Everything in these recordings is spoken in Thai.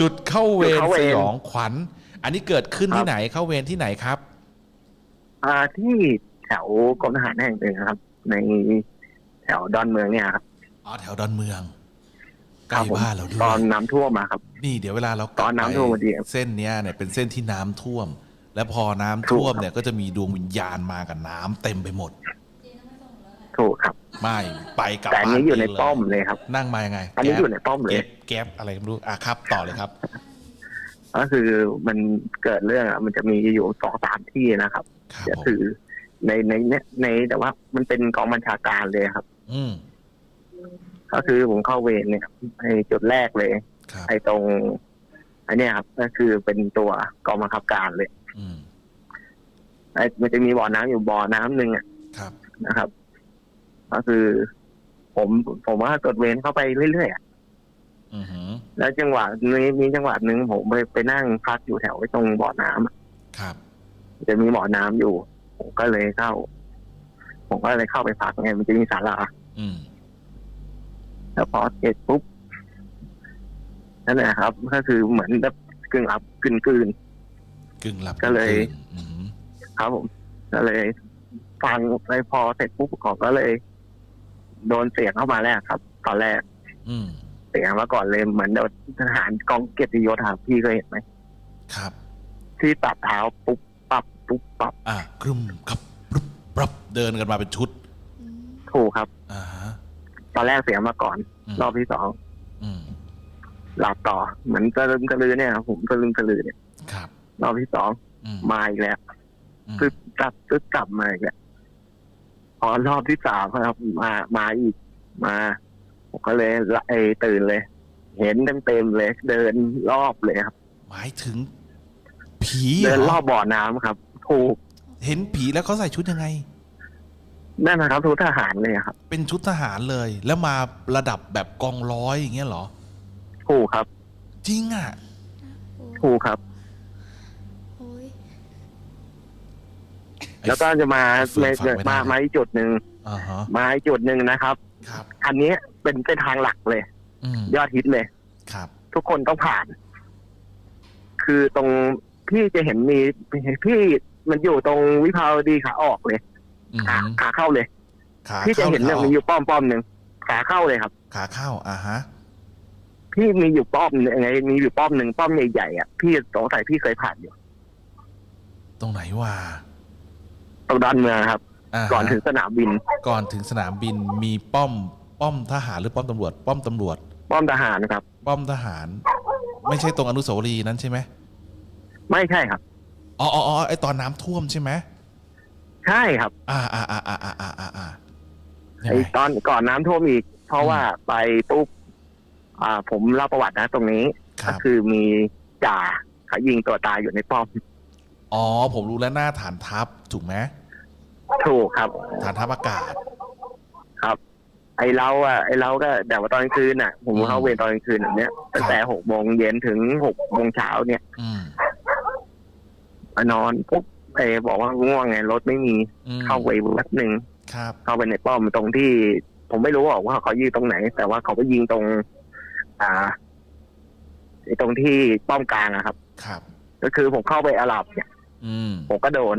จุดเข้าเวจุดรเข้าเวรสยองขวัญ อันนี้เกิดขึ้นครัที่บไหนเข้าเวรที่ไหนครับ อ่าที่แถวกรมทหารแห่งหนึ่งครับ ในแถวดอนเมืองเนี่ยครับอ๋อแถวดอนเมืองใกครัล้บผมบ้านเราด้วตอนยน้ำท่วมมาครับ นี่เดี๋ยวเวลาเรากตลับอนน้ำไปท่วมพอดีครับเส้นเนี้ยเนี่ยเป็นเส้นที่น้ำท่วม และพอน้ำท่วมเนี่ยก็จะมีดวงวิญญาณมากับน้ำเต็มไปหมดถูกครับ ไม่ไปกลับแต่อันนี้บ้าอยู่ในเลป้อมเลยครับ นั่งมายังไง อันนี้แก๊ปอยู่ในป้อมเลยแก๊ปแก๊ปอะไรไม่รู้อะครับ ต่อเลยครับ ก็คือมันเกิดเรื่องอะมันจะมีอยู่สองสามที่นะครับครับก็ผมคือในในในในแต่ว่ามันเป็นกองบัญชาการเลยครับ อืมก็คือผมเข้าเวรเนี่ยไอ้จุดแรกเลยครับไอ้ตรงไอ้เนี่ยครับ ก็คือเป็นตัวกองบังคับการเลยอืมไอ้มันจะมีบ่อน้ำอยู่บ่อน้ำหนึ่งอะครับนะครับ ก็คือ ผมผมว่าตรวจเวรเข้าไปเรื่อยๆอะอือหือแล้วจังหวะนี้มีจังหวะหนึ่งผมไปไปนั่งพักอยู่แถวไอ้ตรงบ่อน้ำอะครับ จะมีบ่อน้ำอยู่ ผมก็เลยเข้า ผมก็เลยเข้าไปพักไงมันจะมีศาลาอืมแล้วพอเสร็จปุ๊บนั่นแหละครับ ก็คือเหมือนแบบกึ่งหลับกึ่งกลืนกึ่งหลับก็เลยกึ่งตื่นอือหือครับผมก็เลย ฟังไปพอเสร็จปุ๊บขอก็เลย โดนเสียงเข้ามาแรกครับ ตอนแรก อืมเสียงมาก่อนเลยเหมือนโดนทหารกองเกียรติยศครับพี่เคยเห็นไหมครับ ที่ตัดเท้าปุ๊บปับปุ๊บปับอะกรึมครับปรับปรับเดินกันมาเป็นชุด ถูกครับ อ่าฮะ ตอนแรกเสียงมาก่อนมรอบที่สองอืมหลับต่อ เหมือนตะลึมตะลือเนี่ยครับผมตะลึมตะลือเนี่ยครับรอบที่สองอืมมาอีกแล้วอืมตึ๊บกลับตึ๊บกลับมาอีกแล้วพ อรอบที่สามครับ มามาอีกมาผมก็เลยละไอตื่นเลย เห็นเต็มเต็มๆเลย เดินรอบเลยครับ หมายถึง ผีเดินเหรรออบบ่อน้ำครับถูกเห็นผีแล้วเขาใส่ชุดยังไง นั่นนะครับทุกทหารเลยครับ เป็นชุดทหารเลย แล้วมาระดับแบบกองร้อยอย่างเงี้ยเหรอ ถูกครับ จริงอะ ถูกครับ โอ้ย แล้วก็จะมาเฟื่องฟังไม่ได้ มามาอีกจุดหนึ่งอ่าฮะมาอีกจุดหนึ่งนะครับ ครับอันนี้เป็นเส้นทางหลักเลย อืมยอดฮิตเลย ครับทุกคนต้องผ่าน คือตรงพี่จะเห็นมีพี่มันอยู่ตรงวิภาวดีขาออกเลยอืมขาขาเข้าเลย ขาพี่จะเข้าเห็นหรืเนี่ยขาอมีอกอยู่ป้อมป้อมหนึ่งขาเข้าเลยครับ ขาเข้าอ่าฮะพี่มีอยู่ป้อมหนึ่งไงมีอยู่ป้อมหนึ่งป้อมใหญ่ๆอะพี่สงสัยพี่เคยผ่านอยู่ ตรงไหนวะ ตรงดอนเมืองครับาฮะก่อนถึงสนามบิน ก่อนถึงสนามบินมีป้อมป้อมทหารหรือป้อมตำรวจ ป้อมตำรวจ ป้อมทหารครับ ป้อมทหาร ไม่ใช่ตรงอนุสาวรีย์นั้นใช่ไหมไม่ใช่ครับ อ๋ออ๋ออ๋อไอตอนน้ำท่วมใช่ไหมใช่ครับอ่าอ่าอ่าอ่าอ่าอ่าอ่าอ่ายังไอ้ไงตอนก่อนน้ำท่วมอีก เพราะว่าไปปุ๊บอ่า ผมเล่าประวัตินะตรงนี้ คก็รับคือมีจ่าเขายิงตัวตายอยู่ในป้อม อ๋อผมรู้แล้วหน้าฐานทัพถูกไหม ถูกครับ ฐานทัพอากาศไอ้เราอะไอ้เราก็แต่ว่าตอนกลางคืนอะผมอืมเข้าเวรตอนกลางคืนแบบเนี้ยตั้งแต่หกโมงเย็นถึงหกโมงเช้าเนี่ยอืมมานอนปุ๊บไอ้บอกว่าง่วงไงรถไม่มีอืมเข้าไปแป๊บหนึ่งครับ เข้าไปในป้อมตรงที่ ผมไม่รู้หรอกว่าเขายิงตรงไหน แต่ว่าเขาก็ยิงตรง อ่าไอ้ตรงที่ป้อมกลางอะครับ ครับ ก็คือผมเข้าไปอาหรับเนี่ย อืม ผมก็โดน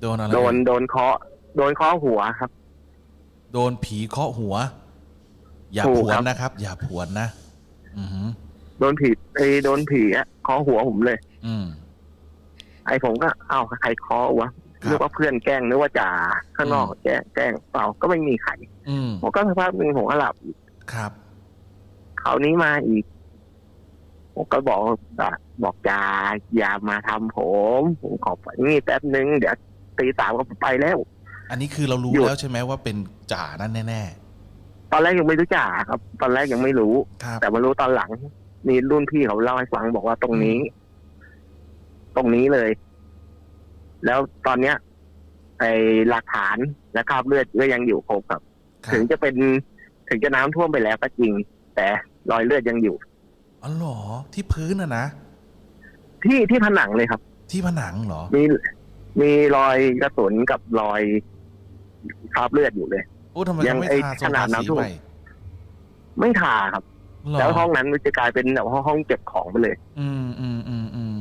โดนอะไรโดนโดนเคาะโดนเคาะหัวครับ โดนผีเคาะหัว อย่าถูผกวนครับ นะครับ อย่าผวนนะ อือหือโดนผีไอ้โดนผีอะเคาะหัวผมเลย อืม ไอ้ผมก็เอ้าใครเคาะวะครับ นึกว่าเพื่อนแกล้งนึกว่าจ่าข้างนอกอืมแกล้งแกล้งเปล่าก็ไม่มีใครอืมผมก็สักพักหนึ่งผมก็หลับครับ คราวนี้มาอีกผมก็บอกอะบอกจ่าอย่ามาทำผม ผมขอไปนี่แป๊บนึงเดี๋ยว ตีสามก็ไปแล้ว อันนี้คือเรารู้หยุด แล้วใช่ไหมว่าเป็นจ่านั่นแน่ตอนแรกยังไม่รู้จ่าครับ ตอนแรกยังไม่รู้ ๆ ครับ แต่มารู้ตอนหลังมีรุ่นพี่เขาเล่าให้ฟังบอกว่าตรงนี้ ตรงนี้เลย แล้วตอนเนี้ยไอหลักฐานและคราบเลือดก็ยังอยู่ครบครับ ครับถึงจะเป็นถึงจะน้ำท่วมไปแล้วก็จริง แต่รอยเลือดยังอยู่ อ๋อเหรอที่พื้นอะนะ ที่ที่ผนังเลยครับ ที่ผนังเหรอ มี มีรอยกระสุนกับรอยคราบเลือดอยู่เลย โอ้ทำไมยัเขางไม่ไอ้ทาโซขนาฟาดสีน้ำท่วมไปไม่ทาครับเหรแล้วห้องนั้นมันจะกลายเป็นแบบห้องเก็บของไปเลย อืมอืมอืมอืม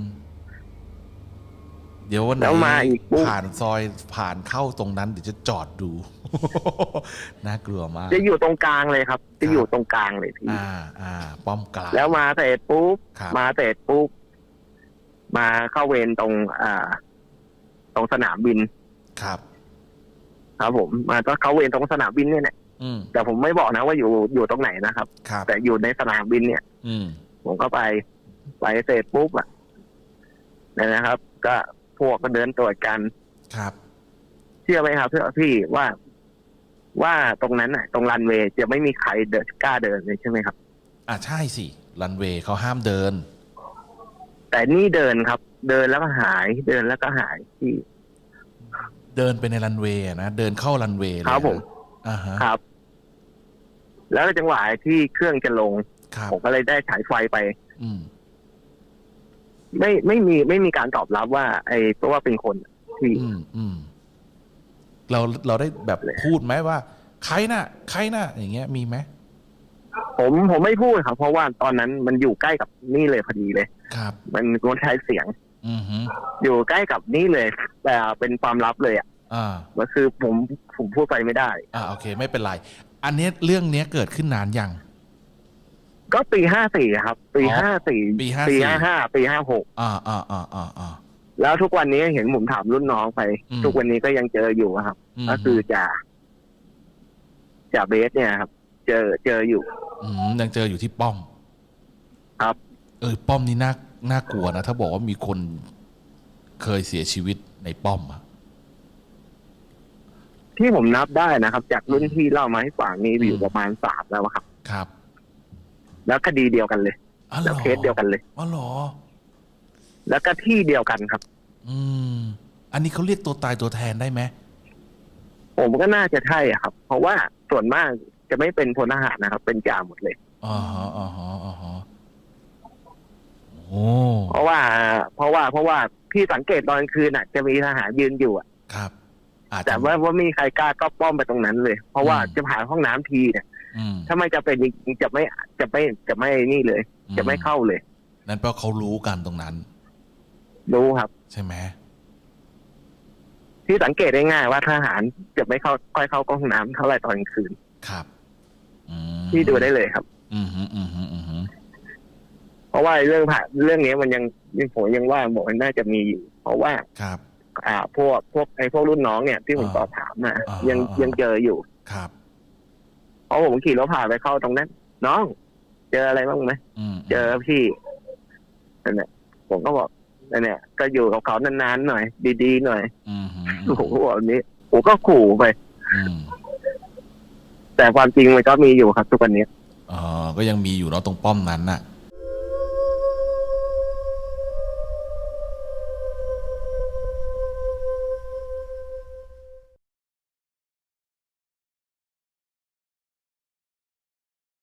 เดี๋ยววันไหนแล้วมาอีกปุ๊บ ผ่านซอยผ่านเข้าตรงนั้น เดี๋ยวจะจอดดู น่ากลัวมาก จะอยู่ตรงกลางเลยครับครัจะบอยู่ตรงกลางเลยพี่อ่า อ่า ป้อมกลางแล้วมาเสร็จปุ๊บ ครับ มาเสร็จปุ๊บ มาเข้าเวรตรง อ่าต รงสนามบิน ครับ ครับผมมาก็เข้าเวรตรงสนามบินเนี่ยแหละอืมแต่ผมไม่บอกนะว่าอยู่อยู่ตรงไหนนะครับ ครับ แต่อยู่ในสนามบินเนี่ย อืม ผมก็ไปไปเสร็จปุ๊บอะเนี่ยนะครับ ก็พวกก็เดินตรวจกัน ครับ เชื่อไหมครับเพื่อพี่ว่าว่าตรงนั้นอะ ตรงรันเวย์จะไม่มีใครเดินกล้าเดินเลยใช่ไหมครับ อ่าใช่สิ รันเวย์เขาห้ามเดิน แต่นี่เดินครับ เดินแล้วก็หายเดินแล้วก็หายที่ เดินไปในรันเวย์อะนะเดินเข้ารันเวย์เลยครับผม อ่าฮะครับ แล้วจังหวะที่เครื่องจะลง ครับผมก็เลยได้ฉายไฟไป อืม ไม่ไม่มีไม่มีการตอบรับว่า ไอ้ตัวว่าเป็นคนที่ อืมอืมเราเราได้แบบเลยพูดไหมว่า ใครน่ะ ใครน่ะ อย่างเงี้ยมีไหมผมผมไม่พูดครับ เพราะว่าตอนนั้นมันอยู่ใกล้กับนี่เลยพอดีเลย ครับ มันมันใช้เสียง อือฮึอยู่ใกล้กับนี่เลยแต่เป็นความลับเลยอะอ่ามันคือผมผมพูดไปไม่ได้ อ่าโอเค ไม่เป็นไร อันเนี้ยเรื่องเนี้ยเกิดขึ้นนานยัง ก็ปีห้าสี่ครับ ปีอ๋อห้าสี่ปีปี54 ห้าห้าปีห้าหกอ่าอ่าอ่าอ่าอ่า แล้วทุกวันนี้เห็นผมถามรุ่นน้องไป อืม ทุกวันนี้ก็ยังเจออยู่ครับ มก็คือจ่าจ่าเบสเนี่ยครับ เจอเจออยู่ อืมยังเจออยู่ที่ป้อมครับ เออป้อมนี่น่าน่ากลัวนะถ้าบอกว่ามีคนเคยเสียชีวิตในป้อมอะที่ผมนับได้นะครับ จากรุ่นที่เล่ามาให้ฟังนี่อยู่อืมประมาณสามแล้วอะครับ ครับ แล้วคดีเดียวกันเลยอ๋อเหรแล้วอเคสเดียวกันเลย อ๋อเหรอ แล้วก็ที่เดียวกันครับ อืม อันนี้เขาเรียกตัวตายตัวแทนได้ไหมผมก็น่าจะใช่อะครับ เพราะว่าส่วนมากจะไม่เป็นพลทหารนะครับ เป็นจ่าหมดเลย อ๋อฮะอ๋อฮะอ๋อฮะโอ้ เพราะว่า เพราะว่าเพราะว่าพี่สังเกตตอนกลางคืนน่ะ จะมีทหารยืนอยู่อะครับอาจจะแต่ว่าว่าไม่มีใครกล้าก็ป้อมไปตรงนั้นเลย เพราะว่าอืมจะผ่านห้องน้ำทีเนี่ยอืมถ้าไม่จะเป็นจริงๆจะไม่จะไม่จะไม่นี่เลย จะไม่เข้าเลย นั่นเพราะเขารู้กันตรงนั้น รู้ครับ ใช่ไหมที่สังเกตได้ง่ายว่าทหารจะไม่เข้าค่อยเข้าห้องน้ำเท่าไหร่ตอนกลางคืนครับอืมที่ดูได้เลยครับ อืมฮึอืมฮึอืมฮึ เพราะว่าเรื่องผ่านเรื่องนี้มันยังยังผมยังว่าบอกว่าน่าจะมีอยู่ เพราะว่าครับ อ่า พวกพวกไอ้พวกรุ่นน้องเนี่ยที่ผมอ่าสอบถามมาอ่ายังอ่ายัยังเจออยู่ครับเพราะผมขี่รถผ่านไปเข้าตรงนั้น น้อง เจออะไรบ้างไหมอืมเจอพี่นั่นแหละผมก็บอกนั่นแหละก็อยู่กับเขานานๆหน่อย ดีๆหน่อยอืมฮึผมก็บอกแบบนี้ผมก็ขู่ไปอืมแต่ความจริงมันก็มีอยู่ครับทุกวันนี้อ๋อก็ยังมีอยู่เนาะตรงป้อมนั้นน่ะ